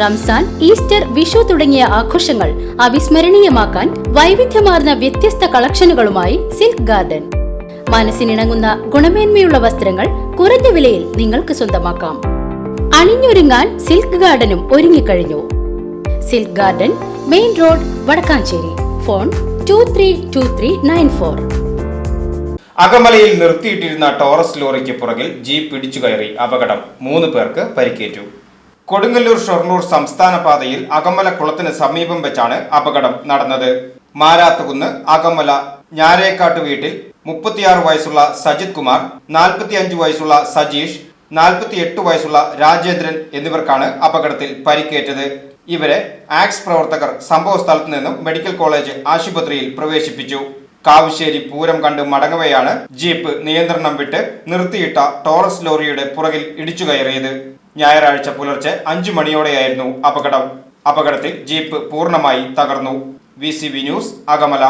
Ramzan Easter Vishu തുടങ്ങിയ ആഘോഷങ്ങൾ അവിസ്മരണീയമാക്കാൻ വൈവിധ്യമാർന്ന വ്യത്യസ്ത കളക്ഷനുകളുമായി സിൽക്ക് ഗാർഡൻ. മനസ്സിനിണങ്ങുന്ന ഗുണമേന്മയുള്ള വസ്ത്രങ്ങൾ കുറഞ്ഞ വിലയിൽ നിങ്ങൾക്ക് സ്വന്തമാക്കാം. അണിഞ്ഞൊരുങ്ങാൻ സിൽക്ക് ഗാർഡനും ഒരുങ്ങിക്കഴിഞ്ഞു. Silk garden main road Vadakkanchery. Phone two three two three nine four അകമലയിൽ നിർത്തിയിട്ടിരുന്ന ടോറസ് ലോറിക്ക് പുറകിൽ ജീപ്പ് ഇടിച്ചു കയറി അപകടം. മൂന്ന് പേർക്ക് പരിക്കേറ്റു. കൊടുങ്ങല്ലൂർ ഷൊർണൂർ സംസ്ഥാന പാതയിൽ അകമല കുളത്തിന് സമീപം വെച്ചാണ് അപകടം നടന്നത്. മാരാത്തുകുന്ന് അകമല ഞാരേക്കാട്ട് വീട്ടിൽ മുപ്പത്തിയാറ് വയസ്സുള്ള സജിത് കുമാർ നാൽപ്പത്തിയഞ്ച് വയസ്സുള്ള സജീഷ് നാൽപ്പത്തിയെട്ട് വയസ്സുള്ള രാജേന്ദ്രൻ എന്നിവർക്കാണ് അപകടത്തിൽ പരിക്കേറ്റത്. ഇവരെ ആക്സ് പ്രവർത്തകർ സംഭവ സ്ഥലത്തു നിന്നും മെഡിക്കൽ കോളേജ് ആശുപത്രിയിൽ പ്രവേശിപ്പിച്ചു. കാവശ്ശേരി പൂരം കണ്ട് മടങ്ങവെയാണ് ജീപ്പ് നിയന്ത്രണം വിട്ട് നിർത്തിയിട്ട ടോറസ് ലോറിയുടെ പുറകിൽ ഇടിച്ചു കയറിയത്. ഞായറാഴ്ച പുലർച്ചെ അഞ്ചു മണിയോടെയായിരുന്നു അപകടം. അപകടത്തിൽ ജീപ്പ് പൂർണമായി തകർന്നു. V news Akamala.